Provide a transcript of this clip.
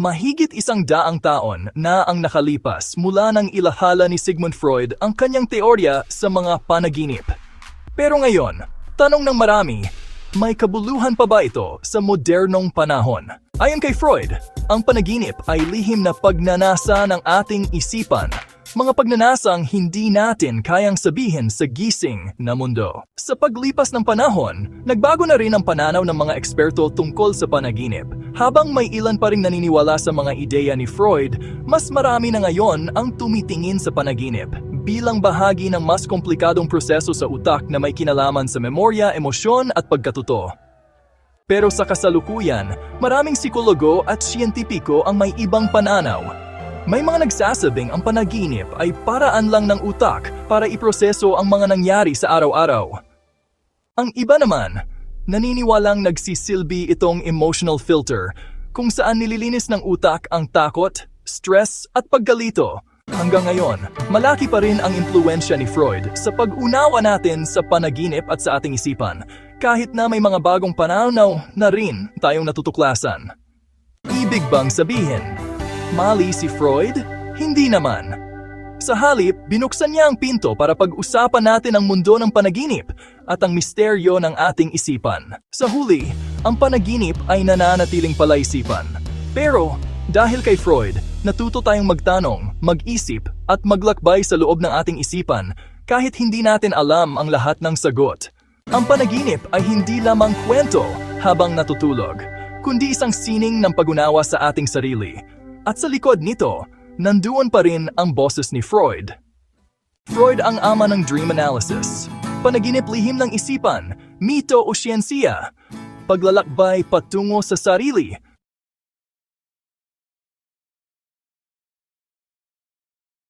Mahigit isang daang taon na ang nakalipas mula nang ilahala ni Sigmund Freud ang kanyang teorya sa mga panaginip. Pero ngayon, tanong ng marami, may kabuluhan pa ba ito sa modernong panahon? Ayon kay Freud, ang panaginip ay lihim na pagnanasa ng ating isipan, mga pagnanasang hindi natin kayang sabihin sa gising na mundo. Sa paglipas ng panahon, nagbago na rin ang pananaw ng mga eksperto tungkol sa panaginip. Habang may ilan pa rin naniniwala sa mga ideya ni Freud, mas marami na ngayon ang tumitingin sa panaginip bilang bahagi ng mas komplikadong proseso sa utak na may kinalaman sa memorya, emosyon at pagkatuto. Pero sa kasalukuyan, maraming psikologo at siyentipiko ang may ibang pananaw. May mga nagsasabing ang panaginip ay paraan lang ng utak para iproseso ang mga nangyari sa araw-araw. Ang iba naman, naniniwalang nagsisilbi itong emotional filter kung saan nililinis ng utak ang takot, stress at paggalito. Hanggang ngayon, malaki pa rin ang impluensya ni Freud sa pag-unawa natin sa panaginip at sa ating isipan, kahit na may mga bagong pananaw na rin tayong natutuklasan. Ibig bang sabihin, mali si Freud? Hindi naman. Sa halip, binuksan niya ang pinto para pag-usapan natin ang mundo ng panaginip at ang misteryo ng ating isipan. Sa huli, ang panaginip ay nananatiling palaisipan. Pero, dahil kay Freud, natuto tayong magtanong, mag-isip at maglakbay sa loob ng ating isipan kahit hindi natin alam ang lahat ng sagot. Ang panaginip ay hindi lamang kwento habang natutulog, kundi isang sining ng pagunawa sa ating sarili. At sa likod nito, nanduon pa rin ang boses ni Freud. Freud ang ama ng dream analysis, panaginip lihim ng isipan, mito o siyensiya, paglalakbay patungo sa sarili